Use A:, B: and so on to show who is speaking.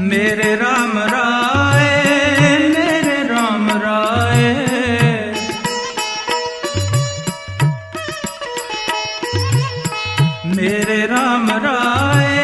A: ਮੇਰੇ RAM ਰਾਏ ਮੇਰੇ RAM ਰਾਏ। ਮੇਰੇ RAM ਰਾਏ